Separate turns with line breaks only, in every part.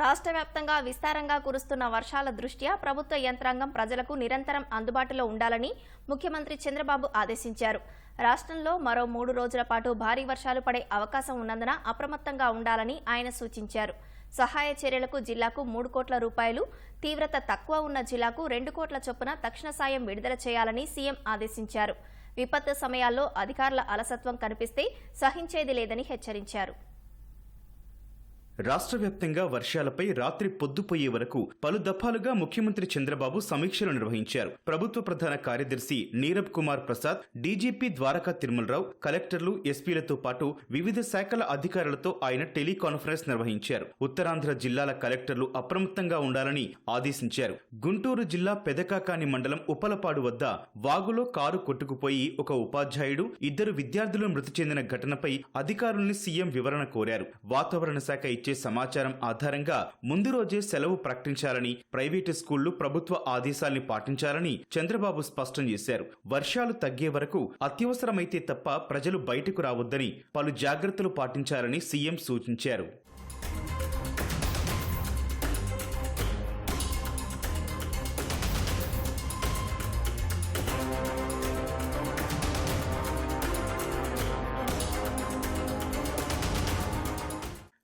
రాష్ట్ర వ్యాప్తంగా విస్తారంగా కురుస్తున్న వర్షాల దృష్ట్యా ప్రభుత్వ యంత్రాంగం ప్రజలకు నిరంతరం అందుబాటులో ఉండాలని ముఖ్యమంత్రి చంద్రబాబు ఆదేశించారు. రాష్ట్రంలో మరో మూడు రోజుల పాటు భారీ వర్షాలు పడే అవకాశం ఉన్నందున అప్రమత్తంగా ఉండాలని ఆయన సూచించారు. సహాయ చర్యలకు జిల్లాకు మూడు కోట్ల రూపాయలు తీవ్రత తక్కువ ఉన్న జిల్లాకు రెండు కోట్ల చొప్పున తక్షణ సాయం విడుదల చేయాలని సీఎం ఆదేశించారు. విపత్తు సమయాల్లో అధికారుల అలసత్వం కనిపిస్తే సహించేది లేదని హెచ్చరించారు.
రాష్ట్ర వ్యాప్తంగా వర్షాలపై రాత్రి పొద్దుపోయే వరకు పలు దఫాలుగా ముఖ్యమంత్రి చంద్రబాబు సమీక్షలు నిర్వహించారు. ప్రభుత్వ ప్రధాన కార్యదర్శి నీరబ్ కుమార్ ప్రసాద్ డీజీపీ ద్వారకా తిరుమలరావు కలెక్టర్లు ఎస్పీలతో పాటు వివిధ శాఖల అధికారులతో ఆయన టెలికాన్ఫరెన్స్ నిర్వహించారు. ఉత్తరాంధ్ర జిల్లాల కలెక్టర్లు అప్రమత్తంగా ఉండాలని ఆదేశించారు. గుంటూరు జిల్లా పెదకాకాని మండలం ఉపలపాడు వద్ద వాగులో కారు కొట్టుకుపోయి ఒక ఉపాధ్యాయుడు ఇద్దరు విద్యార్థులు మృతి చెందిన ఘటనపై అధికారుల్ని సీఎం వివరణ కోరారు. వాతావరణ శాఖ ఇచ్చే సమాచారం ఆధారంగా ముందు రోజే సెలవు ప్రకటించాలని ప్రైవేటు స్కూళ్ళు ప్రభుత్వ ఆదేశాల్ని పాటించాలని చంద్రబాబు స్పష్టం చేశారు. వర్షాలు తగ్గే వరకు అత్యవసరమైతే తప్ప ప్రజలు బయటకు రావద్దని పలు జాగ్రత్తలు పాటించాలని సీఎం సూచించారు.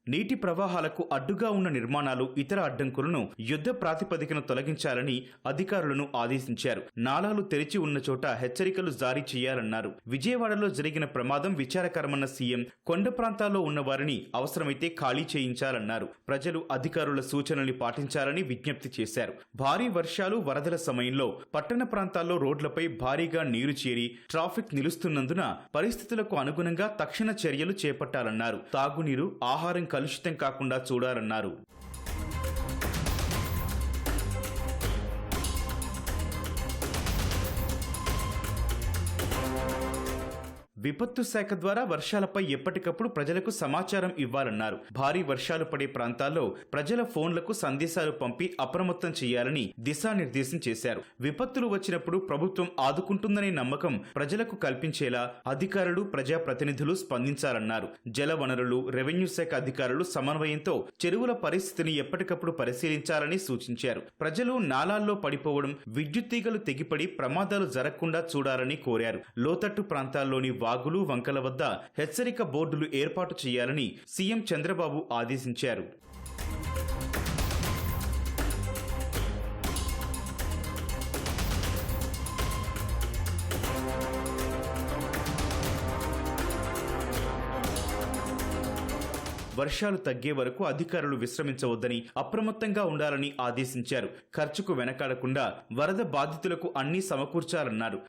నీటి ప్రవాహాలకు అడ్డుగా ఉన్న నిర్మాణాలు ఇతర అడ్డంకులను యుద్ధ ప్రాతిపదికన తొలగించాలని అధికారులను ఆదేశించారు. నాలాలు తెరిచి ఉన్న చోట హెచ్చరికలు జారీ చేయాలన్నారు. విజయవాడలో జరిగిన ప్రమాదం విచారకరమన్న సీఎం కొండ ప్రాంతాల్లో ఉన్న వారిని అవసరమైతే ఖాళీ చేయించాలన్నారు. ప్రజలు అధికారుల సూచనల్ని పాటించాలని విజ్ఞప్తి చేశారు. భారీ వర్షాలు వరదల సమయంలో పట్టణ ప్రాంతాల్లో రోడ్లపై భారీగా నీరు చేరి ట్రాఫిక్ నిలుస్తున్నందున పరిస్థితులకు అనుగుణంగా తక్షణ చర్యలు చేపట్టాలన్నారు. తాగునీరు ఆహారం కలుషితం కాకుండా చూడాలన్నారు విపత్తు శాఖ ద్వారా వర్షాలపై ఎప్పటికప్పుడు ప్రజలకు సమాచారం ఇవ్వాలన్నారు. భారీ వర్షాలు పడే ప్రాంతాల్లో ప్రజల ఫోన్లకు సందేశాలు పంపి అప్రమత్తం చేయాలని దిశానిర్దేశం చేశారు. విపత్తులు వచ్చినప్పుడు ప్రభుత్వం ఆదుకుంటుందనే నమ్మకం ప్రజలకు కల్పించేలా అధికారులు ప్రజాప్రతినిధులు స్పందించాలన్నారు. జల వనరులు రెవెన్యూ శాఖ అధికారులు సమన్వయంతో చెరువుల పరిస్థితిని ఎప్పటికప్పుడు పరిశీలించాలని సూచించారు. ప్రజలు నాలాల్లో పడిపోవడం విద్యుత్ తీగలు తెగిపడి ప్రమాదాలు జరగకుండా చూడాలని కోరారు. లోతట్టు ప్రాంతాల్లోని వాగులు వంకల వద్ద హెచ్చరిక బోర్డులు ఏర్పాటు చేయాలని సీఎం చంద్రబాబు ఆదేశించారు. వర్షాలు తగ్గే వరకు అధికారులు విశ్రమించవద్దని అప్రమత్తంగా ఉండాలని ఆదేశించారు. ఖర్చుకు వెనకాడకుండా వరద బాధితులకు అన్ని సమకూర్చాలన్నారు.